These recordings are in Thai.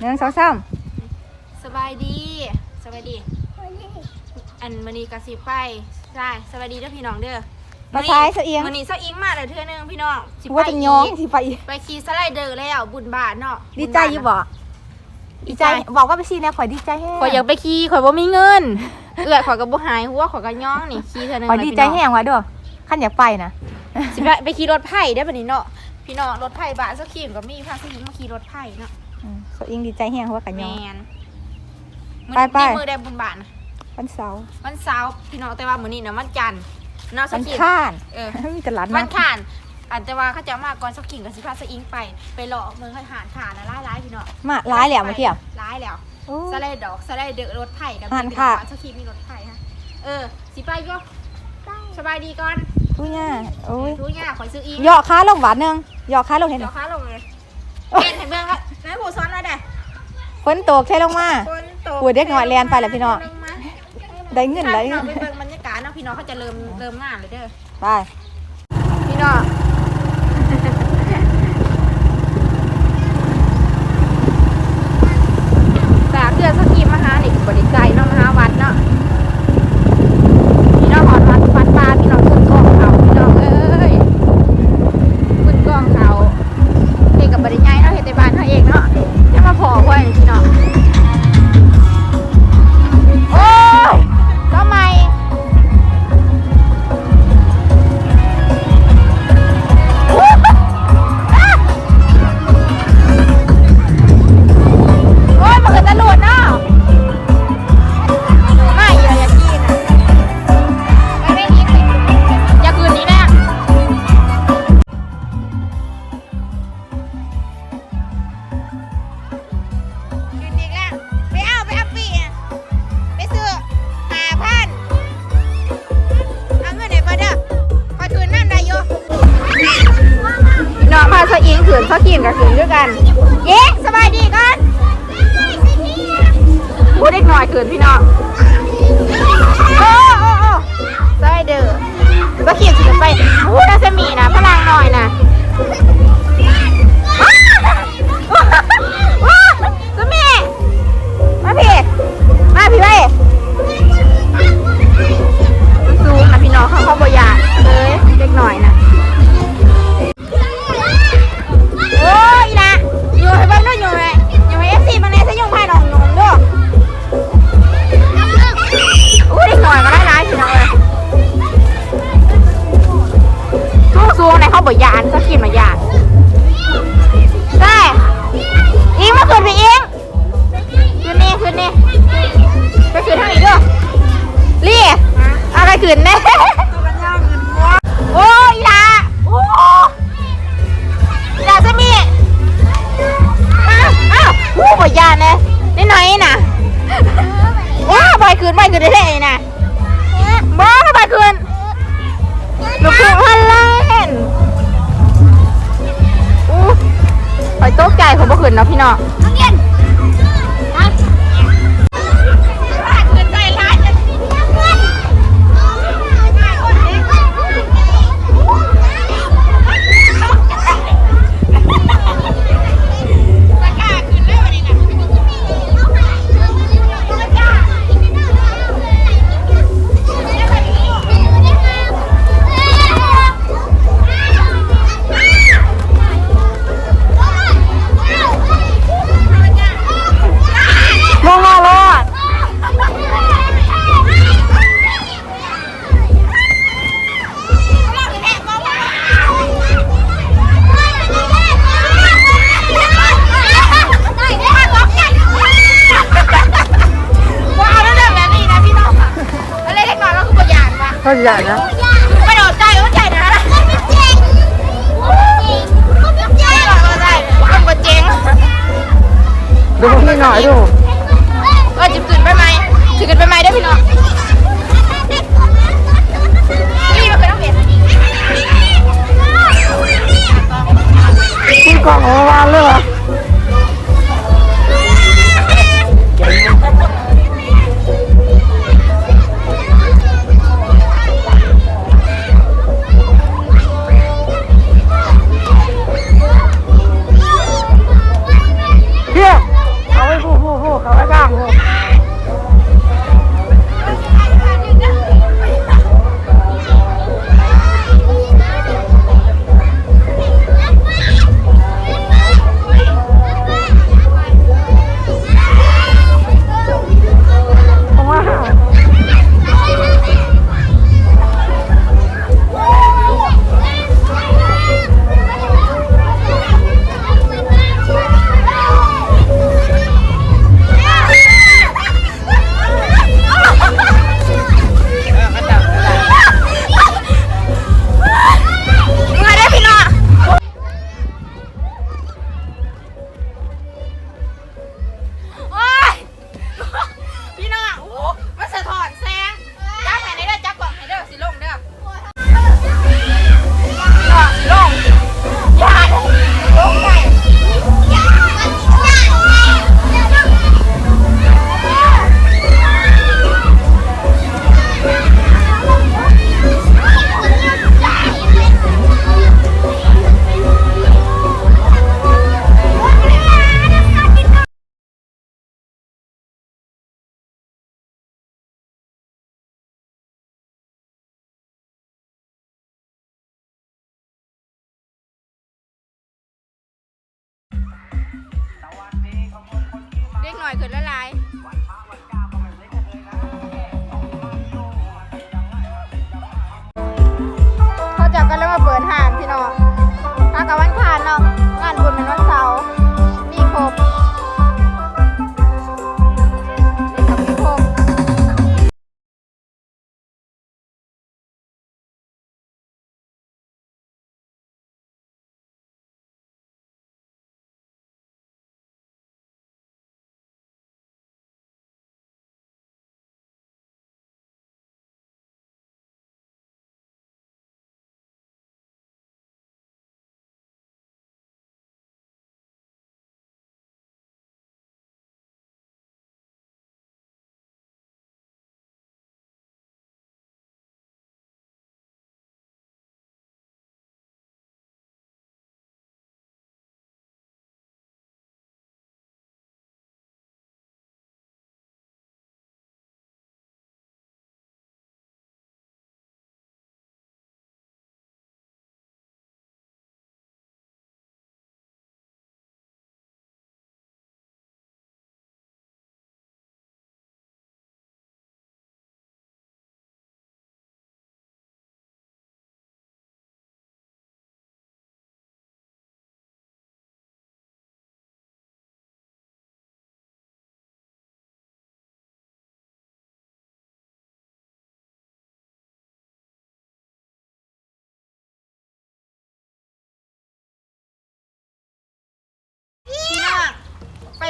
หนึ่งสองสามสบายดีสบายดี อันมันนี้กสิไปใช่สบายดีเด้อพี่น้องเด้อภาษายเสะเอียงมันนี้เสาอิงมาเลยเทื่อนึงพี่น้องสิว่าจะย้องสิไปไปขี่สไลเดอร์แล้วบุญบาทเนาะดีใจอยู่บ่ดีใจบอกว่าไปซีเนี่ยข่อยดีใจแห้งข่อยอยากไปขี่ข่อยบ่มีเงินเอื้อยข่อยก็บ่หายหัวข่อยก็ย้องนี่ขี่เทื่อนึงข่อยเลยดีพี่ใจน้องแห้งว่ะเด้อขั้นอยากไปนะสิไปไปขี่รถไผ่ได้บัดนี้เนาะพี่น้องรถไผ่บาทสักขี่ก็มีพาสยิงมาขี่รถไผ่เนาะ อืมเสะเอียงดีใจแห้งเพราะว่ากันแมย้องนไปไปมื้อมือได้บุญบาทนะวันเสาร์วันเสาร์พี่น้องแต่ว่ามื้อนี้นะวันจันทร์เนาะสัวักนขี่ข้านเออ มีตลาดวัมานขานอันแต่ว่าเขาจะมาก่อนสักกิ่งกับสิพาสอิงไป ไปหลอกเมืองหานขานนะร้ายร้ายพี่เนาะมาร้ายแล้วมาเที่ยวร้ายแล้วโอ้สไลด์ดอกสไลด์เดอะรถไผ่กับหานพี่ค่ะน้องสักกิ่งมีรถไผ่ฮะเออสิไปก็สบายดีก่อนทุย่าโอ้ยดูเนี่ยขอซื้ออีกเหยาะค้าลงหวานหนึงเหยาะค้าลงเห็น เดี๋ไหยมวค้าลงเลยเห็นเห็นเมืองละ นายผู้ซ้อนมาเด้ฝนตกใช่ลงมา คนโตโอ้ยเด็กน้อยแล่นไปแล้วพี่น้องลมาได้เงินได้พี่เงิน้อนงไปเบิ่งบรรยากาศเนาะพี่น้องเขาจะเริ่มเริ่มงานเลยเด้อ ไป พี่น้องจากเพื่อนสกีมาหานี่ก็บริใจเนาะมาหาวัดเนาะ อิงขืนกินกับขืนด้วยกัน เย้สบายดีก่อนพูดเล็กน้อยเกินพี่น้องโอ้โอ้โอ้ไส้เด้อก็เขียนสิไปพูดน่าจะมีนะพลังหน่อยนะ บ่ ยัดว่ะเขาใหญ่นะกระโดดใจก็ใจนะไม่หรอกก็ได้มันก็เจ๊งดูพี่หน่อยดูเออจิบตื่นไปไหมถือกันไปไหมได้อพี่ หน่อยขึ้นละลายเขาจับกันแล้วมาเปิดห่านพี่น้องตากับวันขานเนาะงานบุญเป็นวัน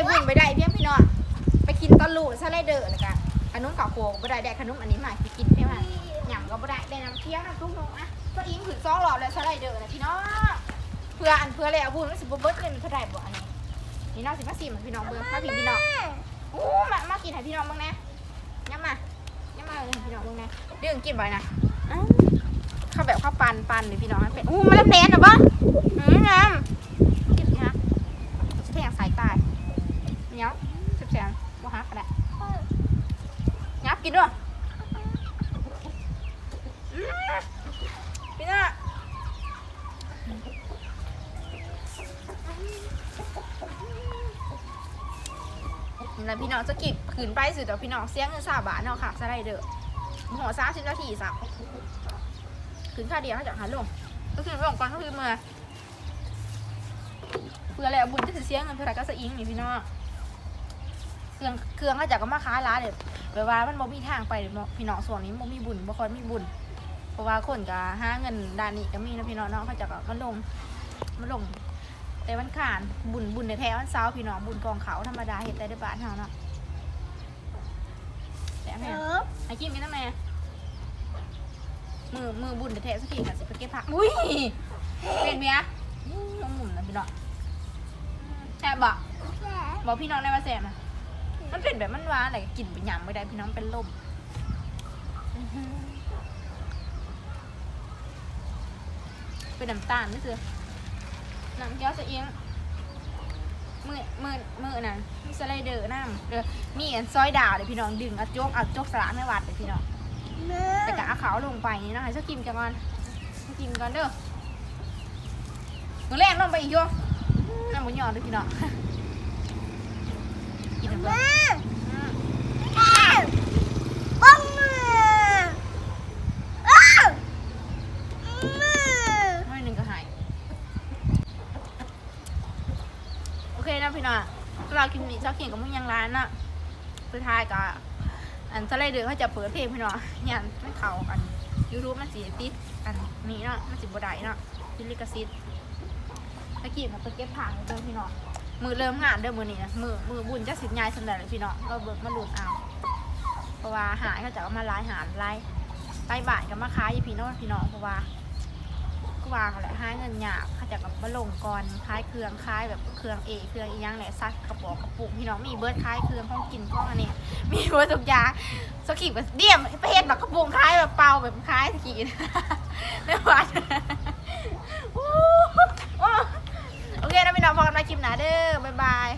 ไปบุญไปได้เพียงพี่น้องไปกินตะลุซะเลยเด้อแล้วกันขนมกับโคกบ่ได้ได้ขนมอันนี้มาไปกินเพียงว่าหยำก็บ่ได้ได้น้ำเคี้ยวน้ำทุกนงอะก็อิงถึงสองหลอดแล้วซะเลยเด้อนะพี่น้องเพื่ออันเพื่อแล้วบุญมันสิบ่เบิดเงินเท่าไหร่บ่อันนี้นี่น้องสิมาซิมให้พี่น้องเบิ่งมาพี่พี่น้องอู้มามากินให้พี่น้องบิ่งน่ย้ำมาย้ำมาเลยพี่น้องบิ่งน่เรื่องกินบ่อยนะข้าวแบบข้าวปันปันเลยพี่น้องมันเป็นอู้มาแล้วแหน่นะบ่อืมงามกินสิฮะจะแทงสายตาย เหนี้ยวเจ็บแสงบ่ฮักก็ได้ยับกินด้วยอื้อพี่น่านี่นพี่น้องจะกิบขืนไปสื่อแต่พี่น้องเสียงเงินสาบาทเนาะค่ะสไลเดอร์หัวสามสิบนาทีสักขืนค่าเดียวเขาจะหาลงก็คือลงก่อนก็คือเมื่อเพื่อแล้วบุญจะเสียเงินเท่าไรก็สะอิงนี่พี่น้อง เครื่องเครื่องก็จากก็มาค้าร้านเดี๋ยวแบบว่ามันบ่มีทางไปเนาะพี่น้องส่วนนี้บ่มีบุญบ่ค่อยมีบุญเพราะว่าคนก็หาเงินด้านนี้ก็มีนะพี่น้องเนาะเขาจะก็มาลงมาลง แต่วันขานบุญบุญในแท้วันเสาร์พี่น้องบุญกองเขาธรรมดาเฮ็ดได้ในบ้านเฮาเนาะแต่แม่ให้กินกันนะแม่มือมือบุญแท้ๆสักทีค่ะสิไปเก็บผักอุ้ยเป็นเมียอื้อน้องหมุนนะพี่น้องแซ่บบอกบอกพี่น้องได้ว่าแซ่บนะ มันเป็นแบบมันหวานอะไรกินไปหยำไม่ได้พี่น้องเป็นลมอื้อหือเป็นน้ำตาลนี่คือน้ำเกี๊ยวสะเอียงมือมือมือน่ะมีสไลเดอร์น้ำเออมีอันซอยดาวเลยพี่น้องดึงเอาโจกเอาโจกสลัดไม่วัดเลยพี่น้องแต่กะเอาเขาลงไปนี่เนาะให้สักกินกันก่อนสักกินก่อนเด้อมือแรกลงไปอีกโยน้ำมันยอดด้วยพี่น้อง กินน้ำร้อนไม่หนึ่งก็หายโอเคนะพี่น้องเรากินมีเจ้าเขียนกับมึงยังร้านน่ะสุดท้ายก็อันสไลเดอร์เขาจะเปิดเพลงพี่น้องยันไม่เข้ากันยูทูบมันสีติดอันนี้เนาะมันสีบดายเนาะติลิขสิทธิ์ตะกี้มันไปเก็บผังเจอพี่น้อง มือเริ่มงานเด้อมือนี้นะมือมือบุญจะสิทธิ์ยายสำเร็จเลยพี่น้องเราเบิกมาหลุดเอาเพราะว่าหายเขาจะเอามาไล่หารไล่ไล่บ่ายกับมาขายอยู่พี่น้องพี่น้องเพราะว่าก็ว่าเขาแหละหาเงินหยาบเขาจะกับมาลงก่อนขายเครื่องขายแบบเครื่องเอเครื่องอีหยังแหละซักกระบอกกระปุกพี่น้องมีเบิร์ดขายเครื่องของกินของอันนี้มีเบิร์ดทุกอย่างสกิปกับเดี่ยมไปเห็นแบบกระปุกขายแบบเปล่าแบบขายสกินในวัดโอ เคนะพี่น้องพอกันมาคลิปหนาเด้อบ๊ายบาย